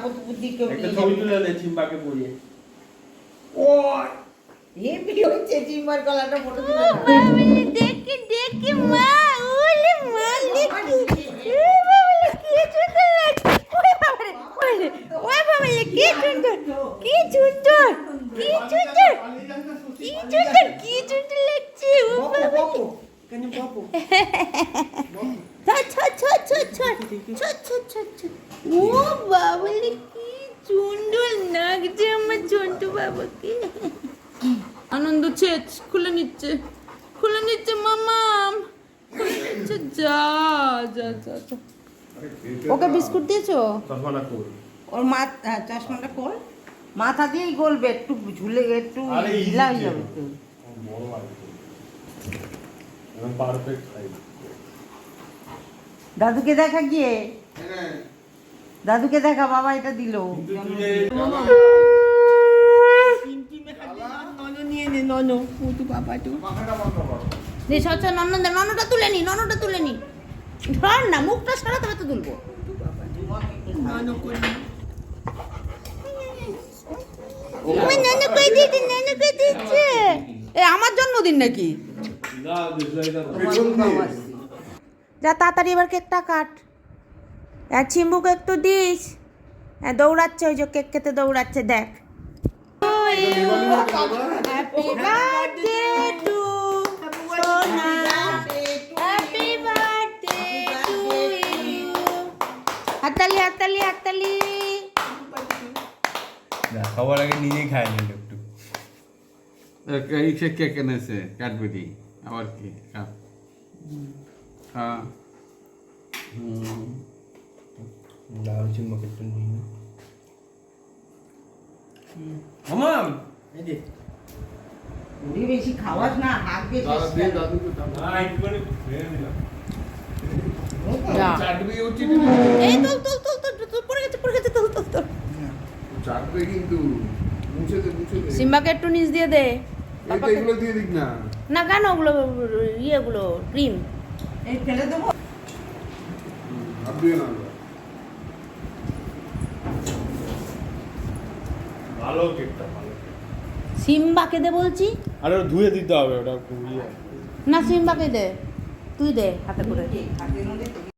আপদ বুদ্ধি কেউ একটা ছবি। তুলে দে চিম্বাকে পরিয়ে ও হেভি হচ্ছে জিম্মার গলাটা ফটো তুলে দেখি দেখি মা ওলে মা দেখি। কি সুন্দর কি সুন্দর কি সুন্দর কি সুন্দর কি সুন্দর লাগছে ও বাবা কেন বকো? ছা ছা ছা ছা ছা ছা ছা ছা ছা। ও বাবলি বাবাকে। আনন্দ ছেচ খুলে নিচ্ছে। খুলে নিচ্ছে মামাম খুলে নিচ্ছে যা যা যা যা। ওকে বিস্কুট দিয়েছ? চশমাটা কর ওর মাথা হ্যাঁ, চশমাটা কর মাথা দিয়েই গলবে একটু ঝুলে একটু আরে ঢিলা হয়ে যাবে দাদুকে দেখা গিয়ে? দাদুকে দেখা বাবা এটা দিল। কিন্তু তুই যে নে সচ্ছ ননদ ননটা তুলে নি ননটা তুলে নি। ধর না মুখটা সারা তবে তো তুলবো। আমার নানু নানু এ আমার জন্মদিন নাকি? যা তাড়াতাড়ি এবার কেকটা কাট। আর চিম্বুকে একটু দিস। হ্যাঁ দৌড়াচ্ছে ওই যে কেক খেতে দৌড়াচ্ছে দেখ। you happy birthday to Sona happy birthday to you হাতালি হাতালি হাতালি না খাওয়ার আগে নিজেই খায় না একটু ইসে কে কেনেছে কাঠবেরি আবার কি হ্যাঁ হুম দাও চুম্বক একটু নিয়ে মামাম এই যে ওরে বেশি খাওয়াস না হাত বেশি দিয়ে দাদুকে না একটুখানি ভেঙে দিলাম যা। চাটবে উচিত এই তুল তুল তুল তুল তুল, তুল পড়ে গেছে পড়ে গেছে তুল তুল তুল চাটবে কিন্তু। মুছে দে মুছে দে। সিম্বাকে একটু নিচ দিয়ে দে। এইটা দিয়ে দিক না। না কেন ওগুলো ইয়েগুলো ক্রিম? এই ফেলে দেবো। দিয়ে না ভালো কেকটা ভালো সিম্বাকে দে বলছি। আরে ধুয়ে দিতে হবে ওটা না সিম্বাকে দে তুই দে হাতে করে।